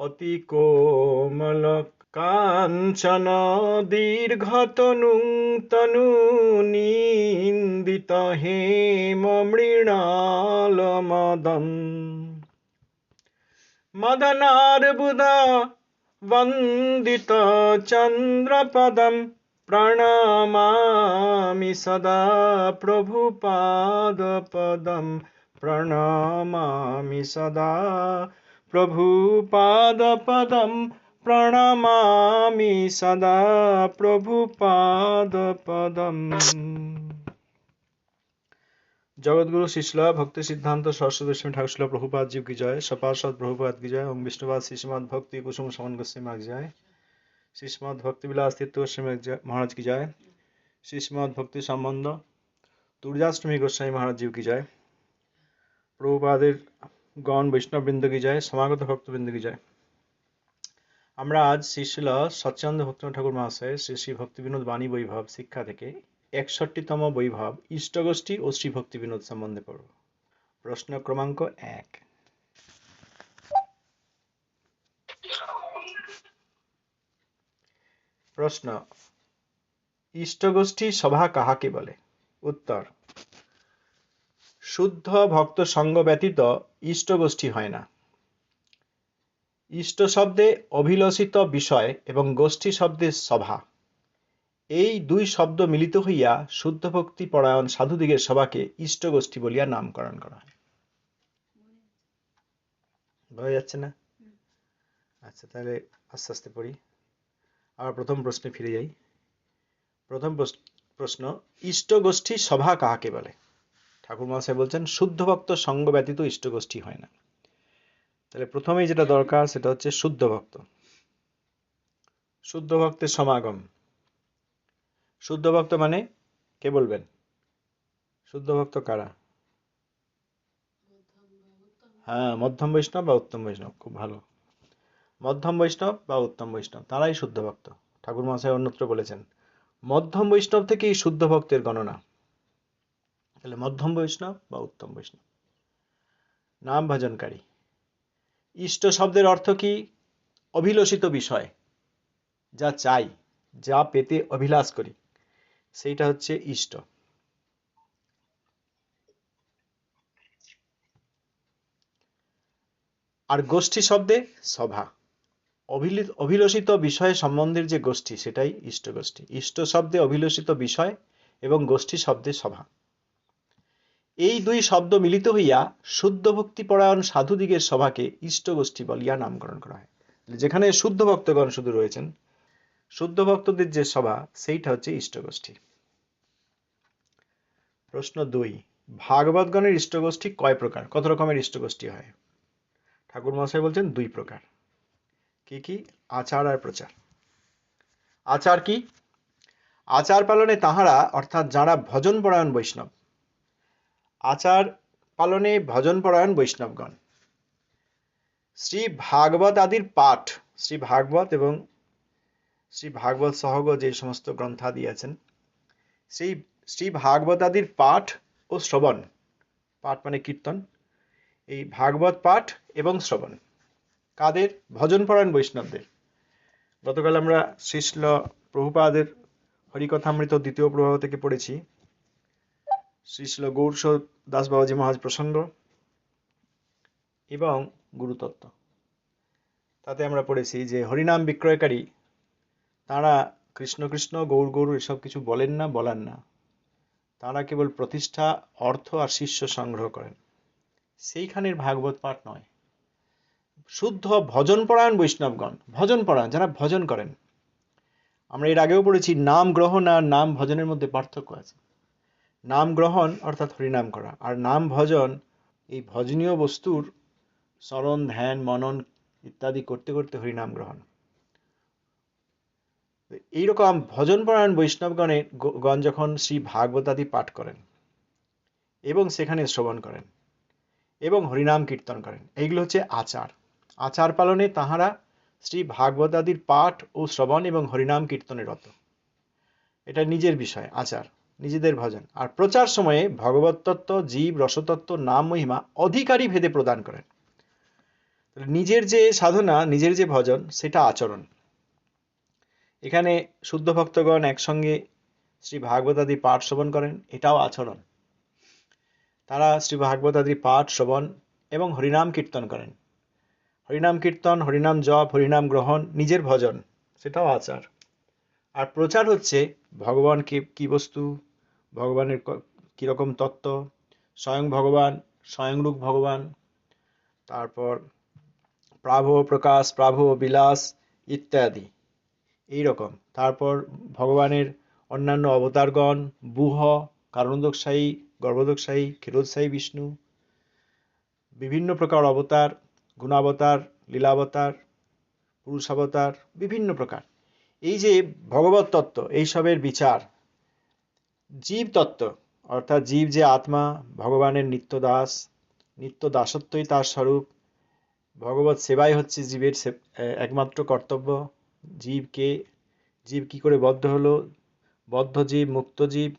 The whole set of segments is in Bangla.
অতি কোমল কাঞ্চন দীর্ঘতনু তনু নিন্দিত হেম মৃণাল মদন মদনার্বুদ वन्दित चन्द्रपदं प्रणमामि सदा प्रभुपादपदं प्रणमामि सदा প্রভুপাদপদম প্রণমামি সদা প্রভুপাদপদম জগৎগুরু শিশলা ভক্তি সিদ্ধান্ত সরস্বতী গোস্বামী ঠাকুর প্রভুপাদ জীব জয় সপার্ষদ প্রভুপাদ কি জয় ওম বিষ্ণুপাদ শ্রীষ্মাদ ভক্তি কুসুম সমন গোস্বামী মাগ জয় অস্তিত্ব ভক্তিবিলাস তীর্থ গোস্বামী মহারাজ কি জয় শ্রীষ্মাদ ভক্তি সম্বন্ধ দুর্যাষ্টমী গোস্বামী মহারাজ জীব কি জয় প্রভুপাদের গণ বৈষ্ণববৃন্দ কি যায়, সমাগত ভক্তবৃন্দ কি জয় আমরা আজ শ্রীশিল সচ্চানন্দ ভক্তনাথ ঠাকুর মহাশয়ের শ্রী শ্রী ভক্তি বিনোদ বাণী বৈভব শিক্ষা থেকে একষট্টিতম বৈভব, ইষ্টগোষ্ঠী ও শ্রীভক্তি বিনোদ সম্বন্ধে পড়ব। প্রশ্ন ক্রমাঙ্ক এক। প্রশ্ন, ইষ্টগোষ্ঠী সভা কাহাকে বলে? উত্তর শুদ্ধ ভক্ত সঙ্গ ব্যতীত ইষ্টগোষ্ঠী হয় না। ইষ্ট শব্দে অভিলষিত বিষয় এবং গোষ্ঠী শব্দে সভা। এই দুই শব্দ মিলিত হইয়া শুদ্ধ ভক্তি পরায়ণ সাধুদিগের সভাকে ইষ্টগোষ্ঠী বলিয়া নামকরণ করা হয়। বোঝা যাচ্ছে না? আচ্ছা তাহলে আস্তে আস্তে পড়ি। আবার প্রথম প্রশ্নে ফিরে যাই। প্রথম প্রশ্ন, ইষ্টগোষ্ঠী সভা কাহাকে বলে? ঠাকুর মহাশয় বলছেন শুদ্ধ ভক্ত সঙ্গ ব্যতীত ইষ্টগোষ্ঠী হয় না। তাহলে প্রথমেই যেটা দরকার সেটা হচ্ছে শুদ্ধ ভক্ত শুদ্ধ ভক্তের সমাগম। শুদ্ধ ভক্ত মানে কে বলবেন? শুদ্ধ ভক্ত কারা? হ্যাঁ মধ্যম বৈষ্ণব বা উত্তম বৈষ্ণব, খুব ভালো। মধ্যম বৈষ্ণব বা উত্তম বৈষ্ণব, তারাই শুদ্ধ ভক্ত ঠাকুর মহাশয় অন্যত্র বলেছেন, মধ্যম বৈষ্ণব থেকেই শুদ্ধ ভক্তের গণনা। তাহলে মধ্যম বৈষ্ণব বা উত্তম বৈষ্ণব? নাম ভজনকারী। ইষ্ট শব্দের অর্থ কি? অভিলষিত বিষয়, যা চাই, যা পেতে অভিলাষ করি। সেইটা হচ্ছে ইষ্ট। আর গোষ্ঠী শব্দে সভা। অভিলষিত বিষয় সম্বন্ধের যে গোষ্ঠী, সেটাই ইষ্ট গোষ্ঠী। ইষ্ট শব্দে অভিলষিত বিষয় এবং গোষ্ঠী শব্দে সভা। এই দুই শব্দ মিলিত হইয়া শুদ্ধ ভক্তি পরায়ণ সাধুদিগের সভাকে ইষ্ট গোষ্ঠী বলিয়া নামকরণ করা হয়। যেখানে শুদ্ধ ভক্তগণ শুধু রয়েছেন, শুদ্ধ ভক্তদের যে সভা, সেইটা হচ্ছে ইষ্ট গোষ্ঠী। প্রশ্ন দুই, ভাগবতগণের ইষ্টগোষ্ঠী কয় প্রকার? কত রকমের ইষ্টগোষ্ঠী হয়? ঠাকুর মহাশয় বলছেন দুই প্রকার। কি কি? আচার আর প্রচার। আচার কি? আচার পালনে তাহারা, অর্থাৎ যারা ভজন পরায়ণ বৈষ্ণব আচার পালনে ভজন পরায়ণ বৈষ্ণবগণ। শ্রী ভাগবত আদির পাঠ, শ্রী ভাগবত এবং শ্রী ভাগবত সহগ যে সমস্ত গ্রন্থাদি আছেন সেই শ্রী ভাগবতাদির পাঠ ও শ্রবণ, পাঠ মানে কীর্তন, এই ভাগবত পাঠ এবং শ্রবণ, কাদের ভজন পরায়ণ বৈষ্ণবদের। গতকাল আমরা শ্রীশ্ল প্রভুপাদের হরিকথামৃত দ্বিতীয় প্রবাহ থেকে পড়েছি। শ্রীশ্ল গৌরস দাস বাবাজি মহাজ প্রসঙ্গ এবং গুরুতত্ত্ব। তাতে আমরা পড়েছি যে হরিনাম বিক্রয়কারী, তারা কৃষ্ণ কৃষ্ণ, গৌর গৌর এসব কিছু বলেন না, বলান না। তারা কেবল প্রতিষ্ঠা, অর্থ আর শিষ্য সংগ্রহ করেন। সেইখানের ভাগবত পাঠ নয়। শুদ্ধ ভজন পরায়ণ বৈষ্ণবগণ, ভজন পরায়ণ, যারা ভজন করেন। আমরা এর আগেও পড়েছি, নাম গ্রহণ আর নাম ভজনের মধ্যে পার্থক্য আছে। নাম গ্রহণ অর্থাৎ হরিনাম করা। আর নাম ভজন, এই ভজনীয় বস্তুর স্মরণ ধ্যান, মনন ইত্যাদি করতে করতে হরিনাম গ্রহণ। এইরকম ভজনপরায়ণ বৈষ্ণবগণের গণ যখন শ্রী ভাগবতাদি পাঠ করেন এবং সেখানে শ্রবণ করেন এবং হরিনাম কীর্তন করেন, এইগুলো হচ্ছে আচার। আচার পালনে তাহারা শ্রী ভাগবতাদির পাঠ ও শ্রবণ এবং হরিনাম কীর্তনের রত। এটা নিজের বিষয়, আচার। নিজেদের ভজন। আর প্রচার সময়ে ভগবত তত্ত্ব, জীব, রসতত্ত্ব, নাম, মহিমা অধিকারী ভেদে প্রদান করেন। নিজের যে সাধনা, নিজের যে ভজন, সেটা আচরণ। এখানে শুদ্ধ ভক্তগণ একসঙ্গে শ্রী ভাগবতাদি পাঠ শ্রবণ করেন, এটাও আচরণ। তারা শ্রী ভাগবতাদি পাঠ শ্রবণ এবং হরিনাম কীর্তন করেন। হরিনাম কীর্তন, হরিনাম জপ, হরিনাম গ্রহণ, নিজের ভজন, সেটাও আচার। আর প্রচার হচ্ছে, ভগবান কি কি বস্তু ভগবানের কীরকম তত্ত্ব? স্বয়ং ভগবান, স্বয়ংরূপ ভগবান। তারপর প্রাভ প্রকাশ প্রাভ বিলাস ইত্যাদি। এই রকম তারপর ভগবানের অন্যান্য অবতারগণ, বুহ কারণোদকশায়ী গর্ভোদকশায়ী ক্ষীরোদশায়ী বিষ্ণু। বিভিন্ন প্রকার অবতার, গুণাবতার, লীলাবতার, পুরুষাবতার, বিভিন্ন প্রকার। এই যে ভগবত তত্ত্ব, এইসবের বিচার জীব তত্ত্ব, অর্থাৎ জীব যে আত্মা, ভগবানের নিত্য দাস, নিত্য দাসত্বই তার স্বরূপ। ভগবত সেবাই হচ্ছে জীবের একমাত্র কর্তব্য। জীবকে জীব কি করে বদ্ধ হলো? বদ্ধ জীব, মুক্ত জীব,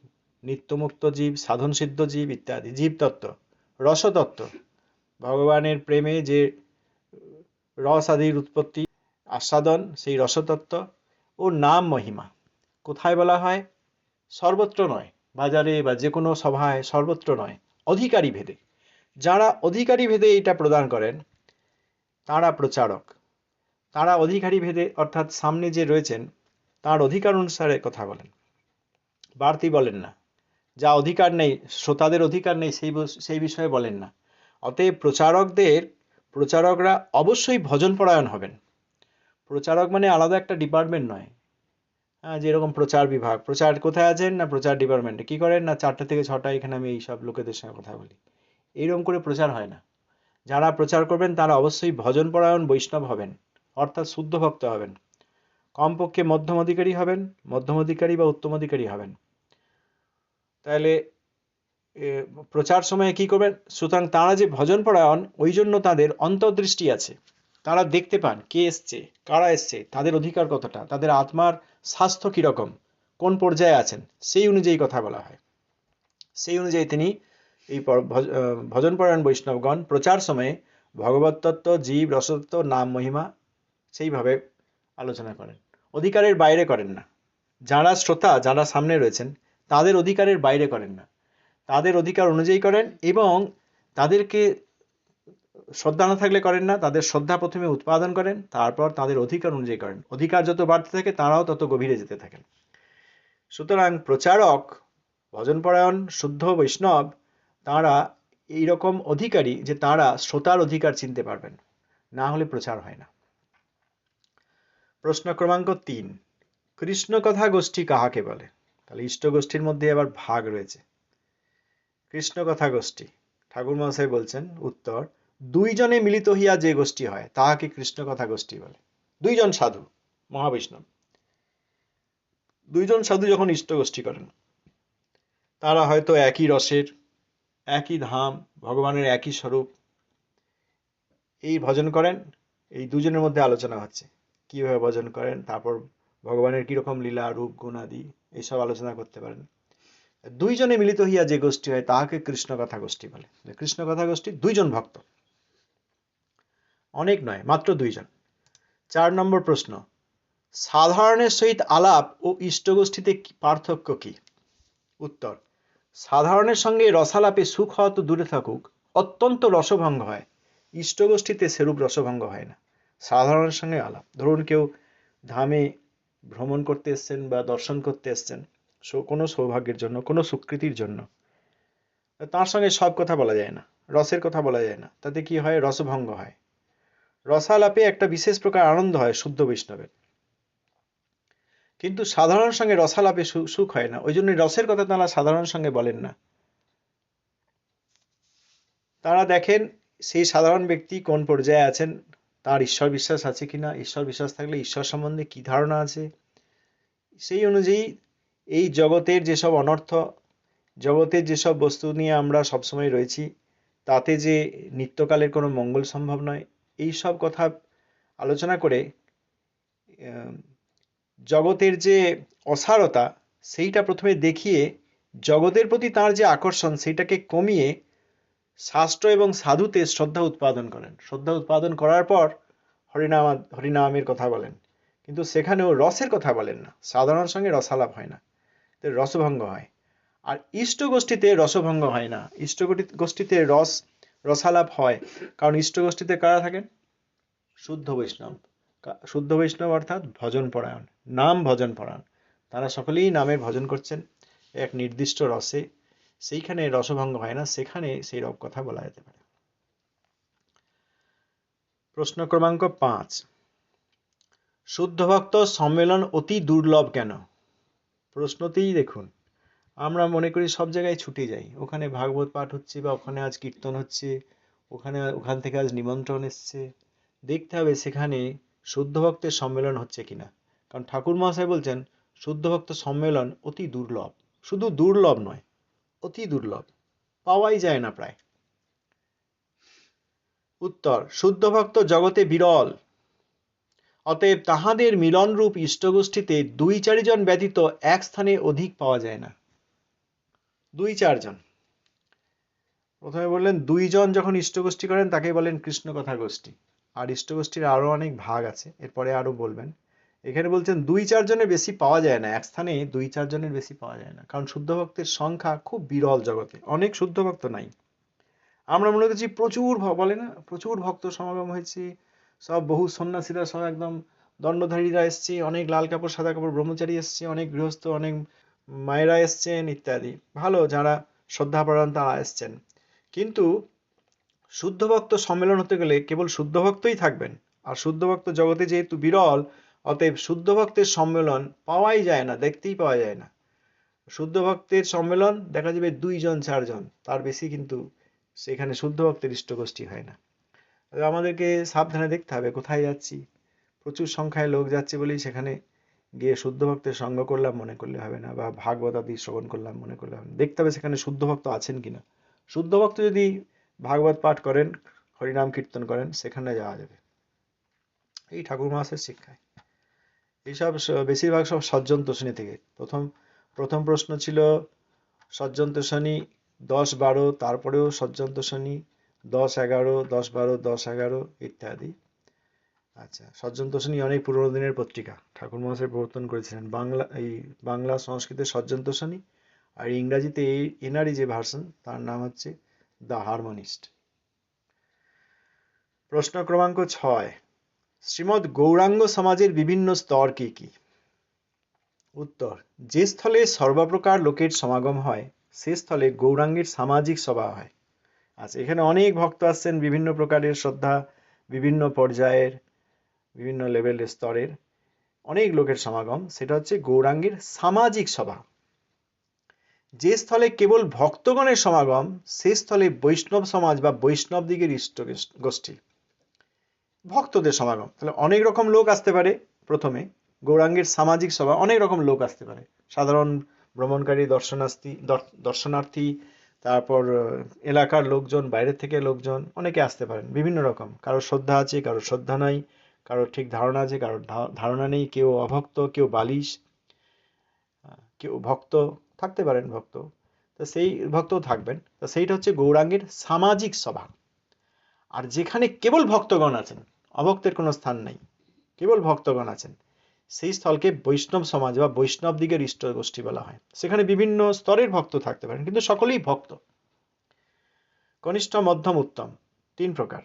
নিত্যমুক্ত জীব সাধন সিদ্ধ জীব ইত্যাদি জীবতত্ত্ব রসতত্ত্ব ভগবানের প্রেমে যে রস আদির উৎপত্তি, আস্বাদন, সেই রসতত্ত্ব ও নাম মহিমা। কোথায় বলা হয়? সর্বত্র নয়, বাজারে বা যে কোনো সভায় সর্বত্র নয়, অধিকারী ভেদে। যারা অধিকারী ভেদে এটা প্রদান করেন, তারা প্রচারক। তারা অধিকারী ভেদে, অর্থাৎ সামনে যে রয়েছেন, তার অধিকার অনুসারে কথা বলেন। বাড়তি বলেন না। যা অধিকার নেই, শ্রোতাদের অধিকার নেই, সেই সেই বিষয়ে বলেন না। অতএব প্রচারকদের, প্রচারকরা অবশ্যই ভজন পরায়ণ হবেন। প্রচারক মানে আলাদা একটা ডিপার্টমেন্ট নয় যেরকম প্রচার বিভাগ। প্রচার কোথায় আছেন না প্রচার ডিপার্টমেন্টে কি করেন না চারটে থেকে ছটা এখানে আমি এই সব লোকেদের সঙ্গে কথা বলি। এইরকম করে প্রচার হয় না। যারা প্রচার করবেন তারা অবশ্যই ভজন পরায়ণ বৈষ্ণব হবেন, অর্থাৎ শুদ্ধ ভক্ত হবেন। কমপক্ষে মধ্যম অধিকারী হবেন, মধ্যম অধিকারী বা উত্তম অধিকারী হবেন। তাহলে প্রচার সময়ে কি করবেন? সুতরাং তারা যে ভজন পরায়ণ, ওই জন্য তাদের অন্তর্দৃষ্টি আছে। তারা দেখতে পান কে এসছে, কারা এসছে, তাদের অধিকার কতটা, তাদের আত্মার স্বাস্থ্য কীরকম, কোন পর্যায়ে আছেন, সেই অনুযায়ী কথা বলা হয়। সেই অনুযায়ী তিনি এই ভজনপরায়ণ বৈষ্ণবগণ প্রচার সময়ে ভগবত তত্ত্ব, জীব, রসতত্ত্ব, নাম, মহিমা সেইভাবে আলোচনা করেন। অধিকারের বাইরে করেন না। যারা শ্রোতা, যারা সামনে রয়েছেন, তাদের অধিকারের বাইরে করেন না। তাদের অধিকার অনুযায়ী করেন এবং তাদেরকে শ্রদ্ধা না থাকলে করেন না, তাদের শ্রদ্ধা প্রথমে উৎপাদন করেন, তারপর তাদের অধিকার অনুযায়ী করেন। অধিকার যত বাড়তে থাকে, তারাও তত গভীরে যেতে থাকেন। সুতরাং প্রচারক, ভজনপরায়ণ, শুদ্ধ বৈষ্ণব, তারা এইরকম অধিকারী যে তারা শ্রোতার অধিকার চিনতে পারবেন। না হলে প্রচার হয় না। প্রশ্ন ক্রমাঙ্ক তিন, কৃষ্ণ কথা গোষ্ঠী কাহাকে বলে? তাহলে ইষ্ট গোষ্ঠীর মধ্যে আবার ভাগ রয়েছে। কৃষ্ণ কথা গোষ্ঠী ঠাকুর মহাশয় বলছেন, উত্তর দুইজনে মিলিত হইয়া যে গোষ্ঠী হয়, তাহাকে কৃষ্ণ কথা গোষ্ঠী বলে। দুইজন সাধু, মহাবৈষ্ণব। দুইজন সাধু যখন ইষ্ট গোষ্ঠী করেন, তারা হয়তো একই রসের, একই ধাম, ভগবানের একই স্বরূপ। এই ভজন করেন, এই দুজনের মধ্যে আলোচনা হচ্ছে। কীভাবে ভজন করেন, তারপর ভগবানের কীরকম লীলা, রূপ, গুণ আদি এইসব আলোচনা করতে পারেন। দুইজনে মিলিত হইয়া যে গোষ্ঠী হয়, তাহাকে কৃষ্ণ কথা গোষ্ঠী বলে। কৃষ্ণ কথা গোষ্ঠী দুইজন ভক্ত। অনেক নয়, মাত্র দুইজন। চার নম্বর প্রশ্ন, সাধারণের সহিত আলাপ ও ইষ্টগোষ্ঠীতে পার্থক্য কি? উত্তর, সাধারণের সঙ্গে রসালাপে সুখ হওয়া তো দূরে থাকুক, অত্যন্ত রসভঙ্গ হয়। ইষ্টগোষ্ঠীতে সেরূপ রসভঙ্গ হয় না, সাধারণের সঙ্গে আলাপ। ধরুন কেউ ধামে ভ্রমণ করতে এসছেন বা দর্শন করতে এসছেন কোনো সৌভাগ্যের জন্য, কোনো সুকৃতির জন্য, তার সঙ্গে সব কথা বলা যায় না, রসের কথা বলা যায় না, তাতে কি হয়? রসভঙ্গ হয়। রসালাপে একটা বিশেষ প্রকার আনন্দ হয় শুদ্ধ বৈষ্ণবের। কিন্তু সাধারণ সঙ্গে রসালাপে সুখ হয় না। ওই জন্য রসের কথা তারা সাধারণ সঙ্গে বলেন না। তারা দেখেন, সেই সাধারণ ব্যক্তি কোন পর্যায়ে আছেন, তার ঈশ্বর বিশ্বাস আছে কিনা ঈশ্বর বিশ্বাস থাকলে ঈশ্বর সম্বন্ধে কি ধারণা আছে? সেই অনুযায়ী এই জগতের যেসব অনর্থ, জগতের যেসব বস্তু নিয়ে আমরা সবসময় রয়েছি, তাতে যে নিত্যকালের কোনো মঙ্গল সম্ভব নয় এই সব কথা আলোচনা করে জগতের যে অসারতা, সেইটা প্রথমে দেখিয়ে জগতের প্রতি তার যে আকর্ষণ, সেইটাকে কমিয়ে শাস্ত্র এবং সাধুতে শ্রদ্ধা উৎপাদন করেন। শ্রদ্ধা উৎপাদন করার পর হরিনাম, হরিনামের কথা বলেন। কিন্তু সেখানেও রসের কথা বলেন না। সাধারণ সঙ্গে রসালাপ হয় না। রসভঙ্গ হয়। আর ইষ্ট গোষ্ঠীতে রসভঙ্গ হয় না। ইষ্ট গোষ্ঠীতে রস রসালাপ হয়। কারণ ইষ্ট গোষ্ঠীতে কারা থাকেন? শুদ্ধ বৈষ্ণব। শুদ্ধ বৈষ্ণব অর্থাৎ ভজন পরায়ণ। নাম ভজন পরায়ণ। তারা সকলেই নামের ভজন করছেন। এক নির্দিষ্ট রসে। সেইখানে রসভঙ্গ হয় না। সেখানে সেই রব কথা বলা যেতে পারে। প্রশ্ন ক্রমাঙ্ক পাঁচ। শুদ্ধ ভক্ত সম্মেলন অতি দুর্লভ কেন? প্রশ্নতেই দেখুন। আমরা মনে করি সব জায়গায় ছুটে যাই। ওখানে ভাগবত পাঠ হচ্ছে বা ওখানে আজ কীর্তন হচ্ছে, ওখানে ওখান থেকে আজ নিমন্ত্রণ এসছে। দেখতে হবে সেখানে শুদ্ধ ভক্তের সম্মেলন হচ্ছে কিনা। কারণ ঠাকুর মহাশয় বলছেন শুদ্ধ ভক্ত সম্মেলন অতি দুর্লভ। শুধু দুর্লভ নয়, অতি দুর্লভ। পাওয়াই যায় না প্রায়। উত্তর শুদ্ধ ভক্ত জগতে বিরল। অতএব তাহাদের মিলনরূপ ইষ্টগোষ্ঠীতে দুই চারিজন ব্যতীত এক স্থানে অধিক পাওয়া যায় না। দুই চারজন। প্রথমে বললেন, দুইজন যখন ইষ্টগোষ্ঠী করেন তাকে বলেন কৃষ্ণ কথা গোষ্ঠী আর ইষ্টগোষ্ঠীর আরও অনেক ভাগ আছে, এরপরে আরও বলবেন। এখানে বলছেন, দুই চারজনের বেশি পাওয়া যায় না। এক স্থানে দুই চারজনের বেশি পাওয়া যায় না, কারণ শুদ্ধ ভক্তের সংখ্যা খুব বিরল জগতে, অনেক শুদ্ধ ভক্ত নাই। আমরা মনে করছি প্রচুর বলে না? প্রচুর ভক্ত সমাগম হয়েছে, সব বহু সন্ন্যাসীরা সব একদম দণ্ডধারীরা এসছে, অনেক লাল কাপড়, সাদা কাপড় ব্রহ্মচারী এসছে, অনেক গৃহস্থ, অনেক মায়েরা এসছেন ইত্যাদি। ভালো, যারা শ্রদ্ধাপরায়ণ তারা এসছেন। কিন্তু শুদ্ধ ভক্ত সম্মেলন হতে গেলে কেবল শুদ্ধ ভক্তই থাকবেন। আর শুদ্ধ ভক্ত জগতে যেহেতু বিরল, অতএব শুদ্ধ ভক্তের সম্মেলন পাওয়াই যায় না, দেখতেই পাওয়া যায় না। শুদ্ধ ভক্তের সম্মেলন দেখা যাবে দুইজন, চারজন। তার বেশি কিন্তু সেখানে শুদ্ধ ভক্তের ইষ্টগোষ্ঠী হয় না। আমাদেরকে সাবধানে দেখতে হবে, কোথায় যাচ্ছি? প্রচুর সংখ্যায় লোক যাচ্ছে বলেই সেখানে গিয়ে শুদ্ধ ভক্তের সঙ্গ করলাম, মনে করলে হবে না, বা ভাগবত আদি শ্রবণ করলাম, মনে করলে হবে না। দেখতে হবে সেখানে শুদ্ধ ভক্ত আছেন কিনা। শুদ্ধ ভক্ত যদি ভাগবত পাঠ করেন, হরিনাম কীর্তন করেন, সেখানে যাওয়া যাবে। এই ঠাকুর মাসের শিক্ষায়। এইসব বেশিরভাগ সব সজ্জন তোষণী থেকে। প্রথম প্রথম প্রশ্ন ছিল সজ্জন তোষণী দশ বারো, তারপরেও সজ্জন তোষণী দশ এগারো, দশ বারো, দশ এগারো, ইত্যাদি। আচ্ছা সজ্জন তোষণী অনেক পুরোনো দিনের পত্রিকা। ঠাকুর মহাশয় প্রবর্তন করেছিলেন। বাংলা, এই বাংলা সংস্কৃতের সজ্জন তোষণী আর ইংরাজিতে এই এনারই যে ভার্সন, তার নাম হচ্ছে দ্য হারমোনিস্ট। প্রশ্ন ক্রমাঙ্ক ছয়। শ্রীমৎ গৌরাঙ্গ সমাজের বিভিন্ন স্তর কি কি? উত্তর, যে স্থলে সর্বপ্রকার লোকের সমাগম হয়, সে স্থলে গৌরাঙ্গের সামাজিক সভা হয়। আচ্ছা এখানে অনেক ভক্ত আসছেন, বিভিন্ন প্রকারের শ্রদ্ধা, বিভিন্ন পর্যায়ের বিভিন্ন লেভেলের স্তরের অনেক লোকের সমাগম। সেটা হচ্ছে গৌরাঙ্গের সামাজিক সভা। যে স্থলে কেবল ভক্তগণের সমাগম, সে স্থলে বৈষ্ণব সমাজ বা বৈষ্ণব দিকের ইষ্ট গোষ্ঠী, ভক্তদের সমাগম। তাহলে অনেক রকম লোক আসতে পারে প্রথমে। গৌরাঙ্গের সামাজিক সভা অনেক রকম লোক আসতে পারে। সাধারণ ভ্রমণকারী দর্শনার্থী দর্শনার্থী, তারপর এলাকার লোকজন, বাইরে থেকে লোকজন, অনেকে আসতে পারেন। বিভিন্ন রকম। কারও শ্রদ্ধা আছে কারও শ্রদ্ধা নাই। কারোর ঠিক ধারণা আছে কারোর ধারণা নেই, কেউ অভক্ত, কেউ বালিশ কেউ ভক্ত, থাকতে পারেন ভক্ত। তো সেই ভক্তও থাকবেন। তো সেইটা হচ্ছে গৌরাঙ্গের সামাজিক সভা আর যেখানে কেবল ভক্তগণ আছেন, অভক্তের কোনো স্থান নেই, কেবল ভক্তগণ আছেন, সেই স্থলকে বৈষ্ণব সমাজ বা বৈষ্ণব দিকের ইষ্ট গোষ্ঠী বলা হয়। সেখানে বিভিন্ন স্তরের ভক্ত থাকতে পারেন, কিন্তু সকলেই ভক্ত। কনিষ্ঠ, মধ্যম, উত্তম, তিন প্রকার।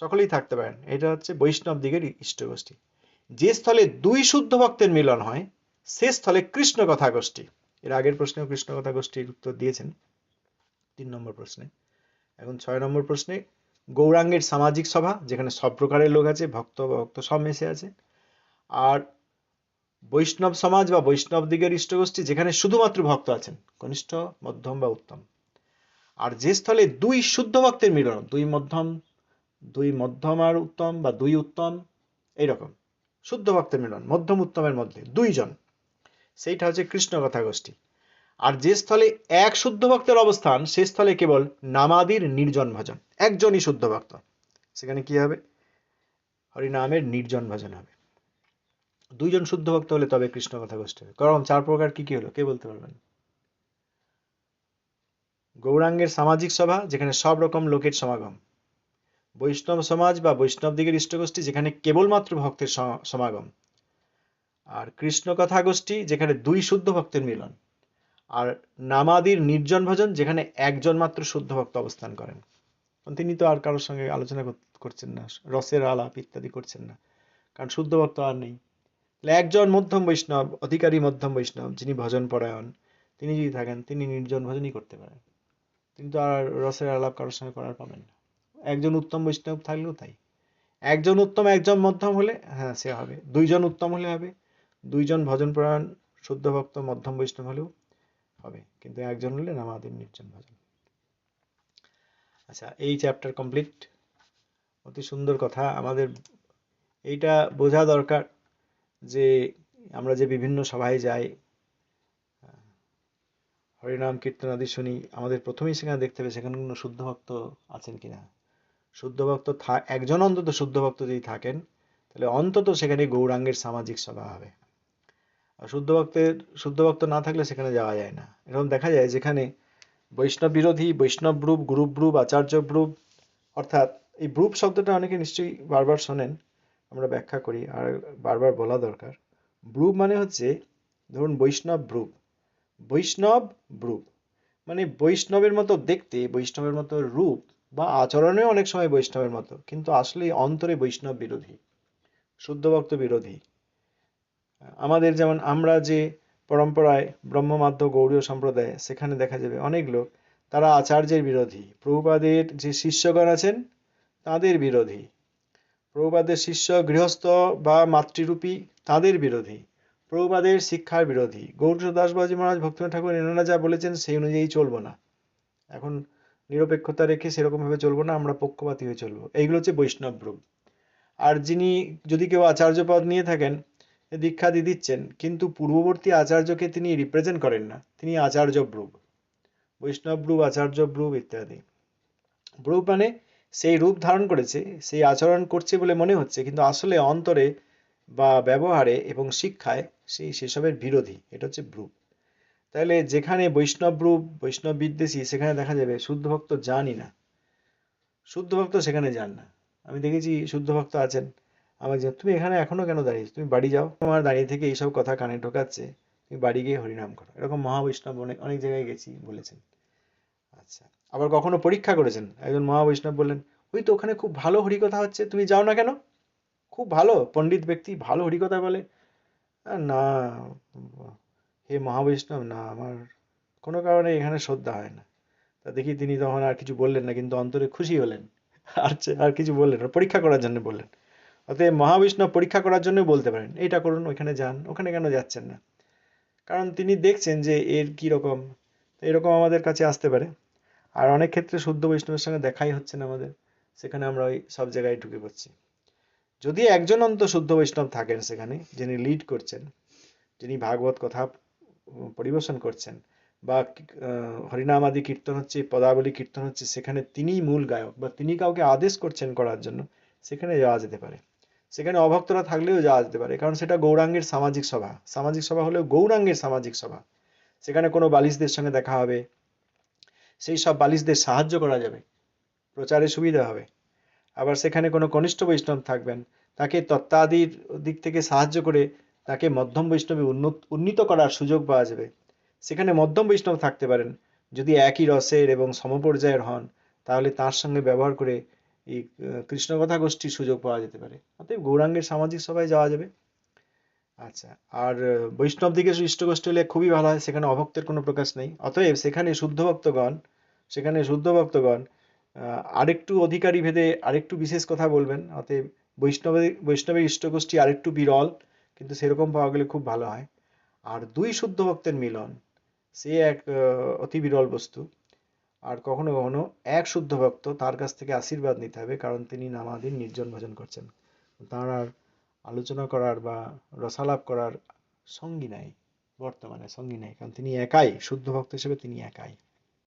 সকলেই থাকতে পারেন। এটা হচ্ছে বৈষ্ণব দিকের ইষ্ট গোষ্ঠী যে স্থলে দুই শুদ্ধ ভক্তের মিলন হয়, সে স্থলে কৃষ্ণ কথা গোষ্ঠী এর আগের প্রশ্নেও কৃষ্ণ কথা গোষ্ঠীর উত্তর দিয়েছেন। তিন নম্বর প্রশ্নে। এখন ছয় নম্বর প্রশ্নে, গৌরাঙ্গের সামাজিক সভা, যেখানে সব প্রকারের লোক আছে, ভক্ত ভক্ত সব মেশে আছে। আর বৈষ্ণব সমাজ বা বৈষ্ণব দিকের ইষ্টগোষ্ঠী, যেখানে শুধুমাত্র ভক্ত আছেন, কনিষ্ঠ, মধ্যম বা উত্তম। আর যে স্থলে দুই শুদ্ধ ভক্তের মিলন, দুই মধ্যম দুই মধ্যম আর উত্তম বা দুই উত্তম, এইরকম। শুদ্ধ ভক্তের মিলন, মধ্যম উত্তমের মধ্যে, দুইজন। সেইটা হচ্ছে কৃষ্ণ কথা গোষ্ঠী আর যে স্থলে এক শুদ্ধ ভক্তের অবস্থান, সে স্থলে কেবল নামাদির নির্জন ভজন, একজনই শুদ্ধ ভক্ত। সেখানে কি হবে? হরিনামের নির্জন ভজন হবে। দুইজন শুদ্ধ ভক্ত হলে তবে কৃষ্ণ কথা গোষ্ঠী হবে। কারণ চার প্রকার কি কি হলো? কে বলতে পারবেন? গৌরাঙ্গের সামাজিক সভা, যেখানে সব রকম লোকের সমাগম। বৈষ্ণব সমাজ বা বৈষ্ণব দিকের ইষ্টগোষ্ঠী যেখানে কেবলমাত্র ভক্তের সমাগম। আর কৃষ্ণ কথা গোষ্ঠী যেখানে দুই শুদ্ধ ভক্তের মিলন। আর নামাদির নির্জন ভজন যেখানে একজন মাত্র শুদ্ধ ভক্ত অবস্থান করেন। তিনি তো আর কারোর সঙ্গে আলোচনা করছেন না, রসের আলাপ ইত্যাদি করছেন না। কারণ শুদ্ধ ভক্ত আর নেই। তাহলে একজন মধ্যম বৈষ্ণব, অধিকারী মধ্যম বৈষ্ণব যিনি ভজন পরায়ণ, তিনি যদি থাকেন, তিনি নির্জন ভজনই করতে পারেন। তিনি তো আর রসের আলাপ কারোর সঙ্গে করার পাবেন না। একজন উত্তম বৈষ্ণব থাকলেও তাই। একজন উত্তম, একজন মধ্যম হলে হ্যাঁ সে হবে। দুইজন উত্তম হলে হবে, দুইজন ভজন পরায়ণ, শুদ্ধ ভক্ত, মধ্যম বৈষ্ণব হলেও হবে। কিন্তু একজন হলে নামাদিন নির্জন ভজন। আচ্ছা এই চ্যাপ্টার কমপ্লিট অতি সুন্দর কথা। আমাদের এইটা বোঝা দরকার যে আমরা যে বিভিন্ন সভায় যাই, হরিনাম, কীর্তন আদি শুনি, আমাদের প্রথমেই সেখানে দেখতে হবে সেখানে কোনো শুদ্ধ ভক্ত আছেন কিনা। শুদ্ধ ভক্ত থা- একজন অন্তত শুদ্ধ ভক্ত যদি থাকেন, তাহলে অন্তত সেখানে গৌরাঙ্গের সামাজিক সভা হবে। আর শুদ্ধ ভক্তের শুদ্ধ ভক্ত না থাকলে সেখানে যাওয়া যায় না। এরকম দেখা যায় যেখানে বৈষ্ণব বিরোধী, বৈষ্ণব গ্রুপ গ্রুপ গ্রুপ, আচার্য গ্রুপ, অর্থাৎ এই গ্রুপ শব্দটা অনেকে নিশ্চয়ই বারবার শোনেন, আমরা ব্যাখ্যা করি, আর বারবার বলা দরকার। ব্রুপ মানে হচ্ছে, ধরুন বৈষ্ণব ব্রুপ বৈষ্ণব ব্রুপ মানে বৈষ্ণবের মতো দেখতে, বৈষ্ণবের মতো রূপ বা আচরণে অনেক সময় বৈষ্ণবের মতো, কিন্তু আসলে অন্তরে বৈষ্ণব বিরোধী, শুদ্ধ ভক্ত বিরোধী। আমাদের যেমন আমরা যে পরম্পরায় ব্রহ্মমাধ্য গৌড়ীয় সম্প্রদায়, সেখানে দেখা যাবে অনেক লোক, তারা আচার্যের বিরোধী। প্রভুপাদের যে শিষ্যগণ আছেন, তাদের বিরোধী। প্রভুপাদের শিষ্য, গৃহস্থ বা মাতৃরূপী, তাদের বিরোধী। প্রভুপাদের শিক্ষার বিরোধী। গৌরদাস বাজি মহারাজ ভক্তিনাথ ঠাকুর এনারা যা বলেছেন, সেই অনুযায়ী চলবো না। এখন নিরপেক্ষতা রেখে সেরকম ভাবে চলবো না, আমরা পক্ষপাতী হয়ে চলবো। এইগুলো হচ্ছে বৈষ্ণব গ্রুপ আর যিনি, যদি কেউ আচার্য পদ নিয়ে থাকেন, দীক্ষা দিয়ে দিচ্ছেন, কিন্তু পূর্ববর্তী আচার্যকে তিনি রিপ্রেজেন্ট করেন না, তিনি আচার্য ব্রুব বৈষ্ণব ব্রুব আচার্য ব্রুব ইত্যাদি। ব্রুব মানে সেই রূপ ধারণ করেছে, সেই আচরণ করছে বলে মনে হচ্ছে, কিন্তু আসলে অন্তরে বা ব্যবহারে এবং শিক্ষায় সেই সেসবের বিরোধী, এটা হচ্ছে ব্রুপ। তাহলে যেখানে বৈষ্ণব রূপ, বৈষ্ণব বিদ্বেষী, সেখানে দেখা যাবে শুদ্ধ ভক্ত যানই না। শুদ্ধ ভক্ত সেখানে যান না। আমি দেখেছি শুদ্ধ ভক্ত আছেন। আমার যে, তুমি এখানে এখনও কেন দাঁড়িয়েছো? তুমি বাড়ি যাও। তোমার দাঁড়িয়ে থেকে এইসব কথা কানে ঢোকাচ্ছে। তুমি বাড়ি গিয়ে হরিনাম করো। এরকম মহাবৈষ্ণব অনেক অনেক জায়গায় গেছি বলেছেন। আচ্ছা আবার কখনো পরীক্ষা করেছেন? একজন মহাবৈষ্ণব বললেন, ওই তো ওখানে খুব ভালো হরিকথা হচ্ছে, তুমি যাও না কেন? খুব ভালো, পণ্ডিত ব্যক্তি ভালো হরিকথা বলে। না হে মহাবৈষ্ণব, না, আমার কোনো কারণে এখানে শ্রদ্ধা হয় না। তা দেখি তিনি তখন আর কিছু বললেন না, কিন্তু অন্তরে খুশি হলেন। আর আর কিছু বললেন না, পরীক্ষা করার জন্য বললেন। অতএব মহাবৈষ্ণব পরীক্ষা করার জন্য বলতে পারেন এইটা করুন ওইখানে যান, ওখানে কেন যাচ্ছেন না? কারণ তিনি দেখছেন যে এর কি রকম এরকম আমাদের কাছে আসতে পারে। আর অনেক ক্ষেত্রে শুদ্ধ বৈষ্ণবের সঙ্গে দেখাই হচ্ছে না আমাদের, সেখানে আমরা ওই সব জায়গায় ঢুকে পড়ছি। যদি একজন অন্ত শুদ্ধ বৈষ্ণব থাকেন সেখানে, যিনি লিড করছেন, যিনি ভাগবত কথা পরিবেশন করছেন। বা হরিনাম আদি কীর্তন হচ্ছে, পদাবলী কীর্তন হচ্ছে, সেখানে তিনিই মূল গায়ক বা তিনি কাউকে আদেশ করছেন করার জন্য, সেখানে যাওয়া যেতে পারে। সেখানে অভক্তরা থাকলেও যাওয়া যেতে পারে, কারণ সেটা গৌরাঙ্গের সামাজিক সভা। সামাজিক সভা হলেও গৌরাঙ্গের সামাজিক সভা। সেখানে কোনো বালিশদের সঙ্গে দেখা হবে, সেই সব বালিশদের সাহায্য করা যাবে প্রচারে সুবিধা হবে। আবার সেখানে কোনো কনিষ্ঠ বৈষ্ণব থাকবেন, তাকে তত্ত্বাদির দিক থেকে সাহায্য করে তাকে মধ্যম বৈষ্ণবে উন্নত, উন্নীত করার সুযোগ পাওয়া যাবে। সেখানে মধ্যম বৈষ্ণব থাকতে পারেন। যদি একই রসের এবং সমপর্যায়ের হন, তাহলে তার সঙ্গে ব্যবহার করে এই কৃষ্ণকথা গোষ্ঠীর সুযোগ পাওয়া যেতে পারে। অতএব গৌরাঙ্গের সামাজিক সভায় যাওয়া যাবে। আচ্ছা আর বৈষ্ণব দিকে ইষ্ট গোষ্ঠী হলে খুবই ভালো হয়। সেখানে অভক্তের কোনো প্রকাশ নেই। অতএব সেখানে শুদ্ধ ভক্তগণ, সেখানে শুদ্ধ ভক্তগণ আরেকটু অধিকারী ভেদে আরেকটু বিশেষ কথা বলবেন। অতএব বৈষ্ণবের বৈষ্ণবের ইষ্টগোষ্ঠী আরেকটু বিরল। কিন্তু সেরকম পাওয়া গেলে খুব ভালো হয়। আর দুই শুদ্ধ ভক্তের মিলন, সে এক অতি বিরল বস্তু। আর কখনো কখনো এক শুদ্ধ ভক্ত তার কাছ থেকে আশীর্বাদ নিতে হবে, কারণ তিনি নামাদিন নির্জন ভজন করছেন। তার আর আলোচনা করার বা রসালাপ করার সঙ্গী নাই, বর্তমানে সঙ্গী নাই, কারণ তিনি একাই, শুদ্ধ ভক্ত হিসেবে তিনি একাই।